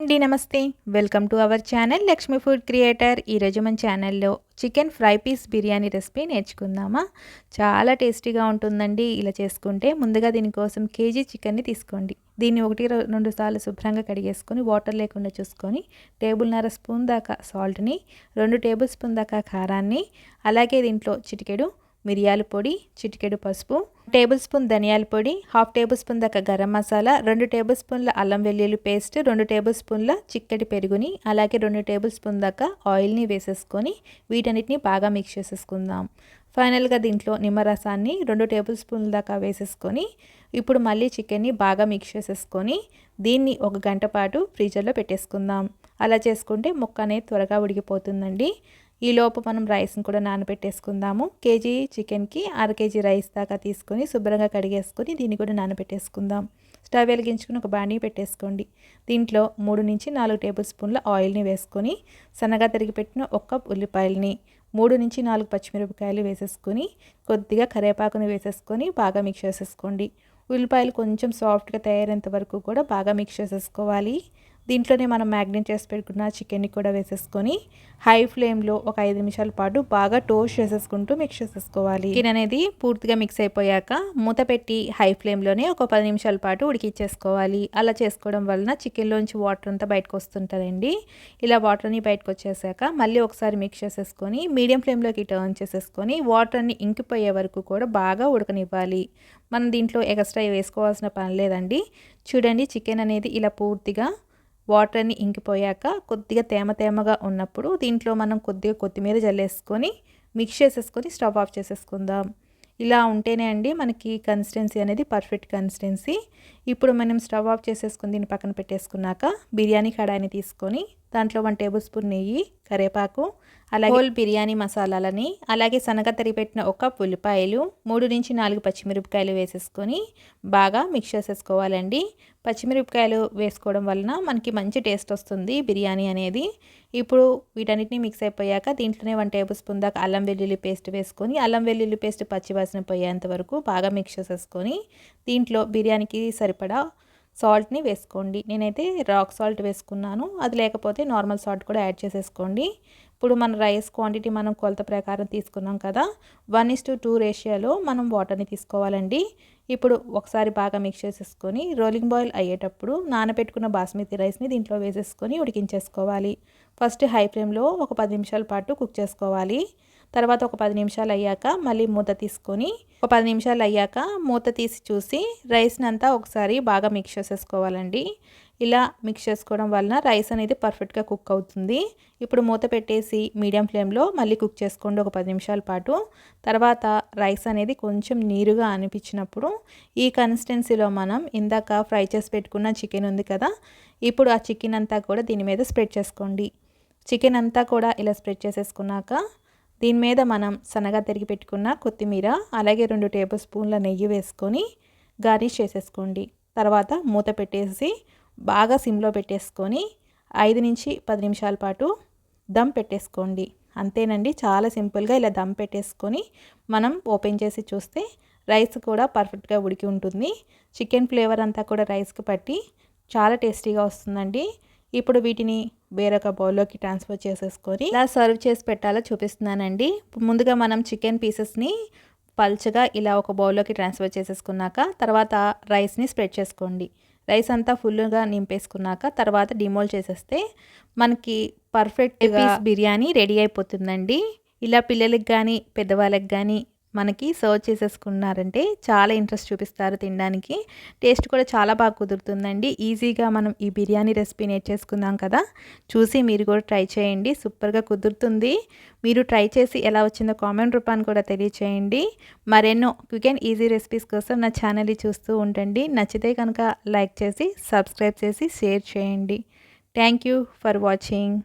అండి నమస్తే. Welcome to our channel Lakshmi food creator. ఈరోజు మన ఛానల్లో chicken fry piece biryani recipe నేర్చుకుందామా? చాలా టేస్టీగా ఉంటుందండి. ఇలా చేసుకుంటే ముందుగా దీనికోసం కేజీ చికెన్ని తీసుకోండి. దీన్ని ఒకటి రెండు సార్లు శుభ్రంగా కడిగేసుకొని వాటర్ లేకుండా చూసుకొని టేబుల్న్నర స్పూన్ దాకా సాల్ట్ని రెండు టేబుల్ స్పూన్ దాకా కారాన్ని అలాగే దీంట్లో చిటికెడు మిరియాల పొడి చిటికెడు పసుపు టేబుల్ స్పూన్ ధనియాల పొడి హాఫ్ టేబుల్ స్పూన్ దాకా గరం మసాలా రెండు టేబుల్ స్పూన్ల అల్లం వెల్లుల్లి పేస్ట్ రెండు టేబుల్ స్పూన్ల చిక్కటి పెరుగుని అలాగే రెండు టేబుల్ స్పూన్ దాకా ఆయిల్ని వేసేసుకొని వీటన్నిటిని బాగా మిక్స్ చేసేసుకుందాం. ఫైనల్గా దీంట్లో నిమ్మరసాన్ని రెండు టేబుల్ స్పూన్ల దాకా వేసేసుకొని ఇప్పుడు మళ్ళీ చికెన్ని బాగా మిక్స్ చేసేసుకొని దీన్ని ఒక గంట పాటు ఫ్రీజర్లో పెట్టేసుకుందాం. అలా చేసుకుంటే ముక్క అనేది త్వరగా ఉడికిపోతుందండి. ఈలోపు మనం రైస్ని కూడా నానబెట్టేసుకుందాము. కేజీ చికెన్కి అర కేజీ రైస్ దాకా తీసుకొని శుభ్రంగా కడిగేసుకొని దీన్ని కూడా నానబెట్టేసుకుందాం. స్టవ్ వెలిగించుకుని ఒక బాణీ పెట్టేసుకోండి. దీంట్లో మూడు నుంచి నాలుగు టేబుల్ స్పూన్ల ఆయిల్ని వేసుకొని సన్నగా తరిగి పెట్టిన ఒక్క ఉల్లిపాయలని మూడు నుంచి నాలుగు పచ్చిమిరపకాయలు వేసేసుకొని కొద్దిగా కరివేపాకుని వేసేసుకొని బాగా మిక్స్ చేసేసుకోండి. ఉల్లిపాయలు కొంచెం సాఫ్ట్గా తయారైనంత వరకు కూడా బాగా మిక్స్ చేసేసుకోవాలి. దీంట్లోనే మనం మ్యాగ్నేట్ చేసి పెట్టుకున్న చికెన్ని కూడా వేసేసుకొని హై ఫ్లేమ్లో ఒక ఐదు నిమిషాల పాటు బాగా టోస్ట్ చేసేసుకుంటూ మిక్స్ చేసేసుకోవాలి. చికెన్ అనేది పూర్తిగా మిక్స్ అయిపోయాక మూత పెట్టి హై ఫ్లేమ్లోనే ఒక పది నిమిషాల పాటు ఉడికిచ్చేసుకోవాలి. అలా చేసుకోవడం వలన చికెన్లోంచి వాటర్ అంతా బయటకు వస్తుంటుందండి. ఇలా వాటర్ని బయటకు వచ్చేసాక మళ్ళీ ఒకసారి మిక్స్ చేసేసుకొని మీడియం ఫ్లేమ్లోకి టర్న్ చేసేసుకొని వాటర్ని ఇంకిపోయే వరకు కూడా బాగా ఉడకనివ్వాలి. మనం దీంట్లో ఎక్స్ట్రా వేసుకోవాల్సిన పని లేదండి. చూడండి చికెన్ అనేది ఇలా పూర్తిగా వాటర్ని ఇంకిపోయాక కొద్దిగా తేమ తేమగా ఉన్నప్పుడు దీంట్లో మనం కొద్దిగా కొత్తిమీర జల్లేసుకొని మిక్స్ చేసేసుకొని స్టవ్ ఆఫ్ చేసేసుకుందాం. ఇలా ఉంటేనే అండి మనకి కన్సిస్టెన్సీ అనేది పర్ఫెక్ట్ కన్సిస్టెన్సీ ఇప్పుడు మనం స్టవ్ ఆఫ్ చేసేసుకుని దీన్ని పక్కన పెట్టేసుకున్నాక బిర్యానీ కడాయిని తీసుకొని దాంట్లో వన్ టేబుల్ స్పూన్ నెయ్యి కరివేపాకు అలాగే హోల్ బిర్యానీ మసాలాలని అలాగే సనగ తరిపెట్టిన ఒక ఉల్లిపాయలు మూడు నుంచి నాలుగు పచ్చిమిరపకాయలు వేసేసుకొని బాగా మిక్స్ చేసేసుకోవాలండి. పచ్చిమిరపకాయలు వేసుకోవడం వలన మనకి మంచి టేస్ట్ వస్తుంది బిర్యానీ అనేది. ఇప్పుడు వీటన్నిటిని మిక్స్ అయిపోయాక దీంట్లోనే వన్ టేబుల్ స్పూన్ దాకా అల్లం వెల్లుల్లి పేస్ట్ వేసుకొని అల్లం వెల్లుల్లి పేస్ట్ పచ్చివాసన పోయేంత వరకు బాగా మిక్స్ చేసేసుకొని దీంట్లో బిర్యానీకి సరిపడా సాల్ట్ని వేసుకోండి. నేనైతే రాక్ సాల్ట్ వేసుకున్నాను. అది లేకపోతే నార్మల్ సాల్ట్ కూడా యాడ్ చేసేసుకోండి. ఇప్పుడు మన రైస్ క్వాంటిటీ మనం కొలత ప్రకారం తీసుకున్నాం కదా వన్ ఇస్ టు టూ రేషియోలో మనం వాటర్ని తీసుకోవాలండి. ఇప్పుడు ఒకసారి బాగా మిక్స్ చేసేసుకొని రోలింగ్ బాయిల్ అయ్యేటప్పుడు నానబెట్టుకున్న బాస్మతి రైస్ని దీంట్లో వేసేసుకొని ఉడికించేసుకోవాలి. ఫస్ట్ హై ఫ్లేమ్లో ఒక పది నిమిషాల పాటు కుక్ చేసుకోవాలి. తర్వాత ఒక పది నిమిషాలు అయ్యాక మళ్ళీ మూత తీసుకొని ఒక పది నిమిషాలు అయ్యాక మూత తీసి చూసి రైస్ని అంతా ఒకసారి బాగా మిక్స్ చేసేసుకోవాలండి. ఇలా మిక్స్ చేసుకోవడం వలన రైస్ అనేది పర్ఫెక్ట్గా కుక్ అవుతుంది. ఇప్పుడు మూత పెట్టేసి మీడియం ఫ్లేమ్లో మళ్ళీ కుక్ చేసుకోండి ఒక పది నిమిషాల పాటు. తర్వాత రైస్ అనేది కొంచెం నీరుగా అనిపించినప్పుడు ఈ కన్సిస్టెన్సీలో మనం ఇందాక ఫ్రై చేసి పెట్టుకున్న చికెన్ ఉంది కదా ఇప్పుడు ఆ చికెన్ అంతా కూడా దీని మీద స్ప్రెడ్ చేసుకోండి. చికెన్ అంతా కూడా ఇలా స్ప్రెడ్ చేసేసుకున్నాక దీని మీద మనం సన్నగా తిరిగి పెట్టుకున్న కొత్తిమీర అలాగే రెండు టేబుల్ స్పూన్ల నెయ్యి వేసుకొని గార్నిష్ చేసేసుకోండి. తర్వాత మూత పెట్టేసి బాగా సిమ్లో పెట్టేసుకొని ఐదు నుంచి పది నిమిషాల పాటు దమ్ పెట్టేసుకోండి. అంతేనండి చాలా సింపుల్గా ఇలా దమ్ పెట్టేసుకొని మనం ఓపెన్ చేసి చూస్తే రైస్ కూడా పర్ఫెక్ట్గా ఉడికి ఉంటుంది. చికెన్ ఫ్లేవర్ అంతా కూడా రైస్కి పట్టి చాలా టేస్టీగా వస్తుందండి. ఇప్పుడు వీటిని వేరొక బౌల్లోకి ట్రాన్స్ఫర్ చేసేసుకొని ఇలా సర్వ్ చేసి పెట్టాలో చూపిస్తున్నానండి. ముందుగా మనం చికెన్ పీసెస్ని పల్చగా ఇలా ఒక బౌల్లోకి ట్రాన్స్ఫర్ చేసేసుకున్నాక తర్వాత రైస్ని స్ప్రెడ్ చేసుకోండి. రైస్ అంతా ఫుల్గా నింపేసుకున్నాక తర్వాత డిమోల్ చేసేస్తే మనకి పర్ఫెక్ట్గా బిర్యానీ రెడీ అయిపోతుందండి. ఇలా పిల్లలకి కానీ పెద్దవాళ్ళకి కానీ మనకి సర్వ్ చేసేసుకున్నారంటే చాలా ఇంట్రెస్ట్ చూపిస్తారు తినడానికి. టేస్ట్ కూడా చాలా బాగా కుదురుతుందండి. ఈజీగా మనం ఈ బిర్యానీ రెసిపీ నేర్చేసుకుందాం కదా. చూసి మీరు కూడా ట్రై చేయండి. సూపర్గా కుదురుతుంది. మీరు ట్రై చేసి ఎలా వచ్చిందో కామెంట్ రూపాన్ని కూడా తెలియచేయండి. మరెన్నో క్విక్ అండ్ ఈజీ రెసిపీస్ కోసం నా ఛానల్ని చూస్తూ ఉండండి. నచ్చితే కనుక లైక్ చేసి సబ్స్క్రైబ్ చేసి షేర్ చేయండి. Thank you for watching.